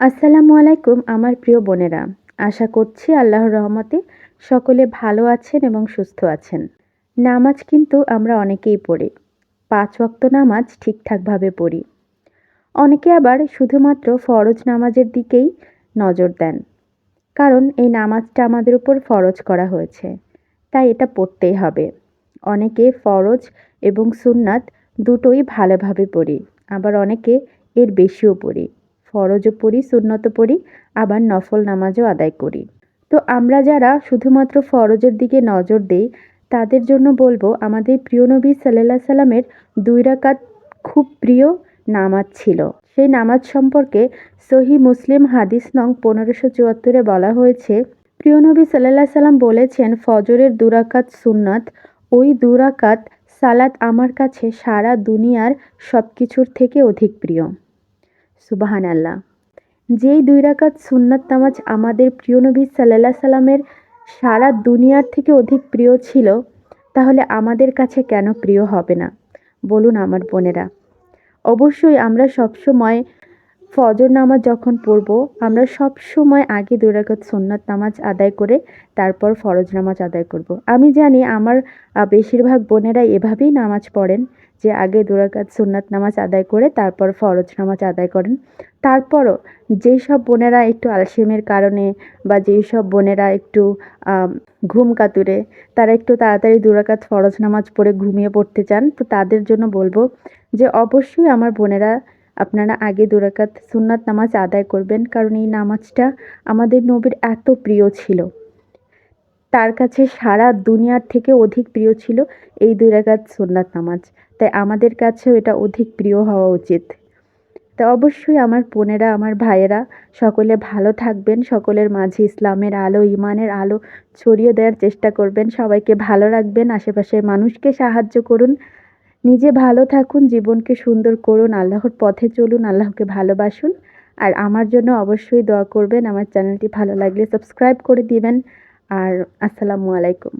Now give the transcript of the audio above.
আসসালামু আলাইকুম, আমার প্রিয় বোনেরা। আশা করছি আল্লাহর রহমতে সকলে ভালো আছেন এবং সুস্থ আছেন। নামাজ কিন্তু আমরা অনেকেই পড়ি। পাঁচ ওয়াক্ত নামাজ ঠিকঠাকভাবে পড়ি। অনেকে আবার শুধুমাত্র ফরজ নামাজের দিকেই নজর দেন। কারণ এই নামাজটা আমাদের উপর ফরজ করা হয়েছে। তাই এটা পড়তেই হবে। অনেকে ফরজ এবং সুন্নাত দুটোই ভালোভাবে পড়ি। আবার অনেকে এর বেশিও পড়ি। ফরজও পড়ি সুন্নত পড়ি, আবার নফল নামাজও আদায় করি। তো আমরা যারা শুধুমাত্র ফরজের দিকে নজর দেই, তাদের জন্য বলব, আমাদের প্রিয় নবী সাল্লাহ সাল্লামের দুই রাকাত খুব প্রিয় নামাজ ছিল। সেই নামাজ সম্পর্কে সহি মুসলিম হাদিস নং পনেরোশো চুয়াত্তরে বলা হয়েছে, প্রিয় নবী সাল্লাহ সাল্লাম বলেছেন, ফজরের দুরাকাত সুন্নাত, ওই দুরাকাত সালাত আমার কাছে সারা দুনিয়ার সব কিছুর থেকে অধিক প্রিয়। সুবাহান আল্লাহ যেই দুই রাকাত সুন্নাত নামাজ আমাদের প্রিয় নবী সাল্লাহ সাল্লামের সারা দুনিয়ার থেকে অধিক প্রিয় ছিল, তাহলে আমাদের কাছে কেন প্রিয় হবে না? বলুন আমার বোনেরা। অবশ্যই আমরা সবসময় ফজর নামাজ যখন পড়ব, আমরা সব সময় আগে দুই রাকাত সুন্নাত নামাজ আদায় করে তারপর ফরজ নামাজ আদায় করব। আমি জানি আমার বেশিরভাগ বোনেরা এভাবেই নামাজ পড়েন, যে আগে দুরাকাত সুন্নাত নামাজ আদায় করে তারপর ফরজ নামাজ আদায় করেন তারপরও যেই সব বোনেরা একটু আলসেমের কারণে বা যেই সব বোনেরা একটু ঘুম কাতুরে, তারা একটু তাড়াতাড়ি দুরাকাত ফরজ নামাজ পড়ে ঘুমিয়ে পড়তে চান, তো তাদের জন্য বলব যে অবশ্যই আমার বোনেরা আপনারা আগে দুরাকাত সুন্নাত নামাজ আদায় করবেন, কারণ এই নামাজটা আমাদের নবীর এত প্রিয় ছিল। তার কাছে সারা দুনিয়ার থেকে অধিক প্রিয় ছিল এই দুই রাকাত সুন্নাত নামাজ। তাই আমাদের কাছেও এটা অধিক প্রিয় হওয়া উচিত। তা অবশ্যই আমার বোনেরা, আমার ভাইয়েরা, সকলে ভালো থাকবেন, সকলের মাঝে ইসলামের আলো, ইমানের আলো ছড়িয়ে দেওয়ার চেষ্টা করবেন। সবাইকে ভালো রাখবেন, আশেপাশের মানুষকে সাহায্য করুন। নিজে ভালো থাকুন, জীবনকে সুন্দর করুন, আল্লাহর পথে চলুন, আল্লাহকে ভালোবাসুন। আর আমার জন্য অবশ্যই দোয়া করবেন। আমার চ্যানেলটি ভালো লাগলে সাবস্ক্রাইব করে দিবেন। আর আসসালামু আলাইকুম।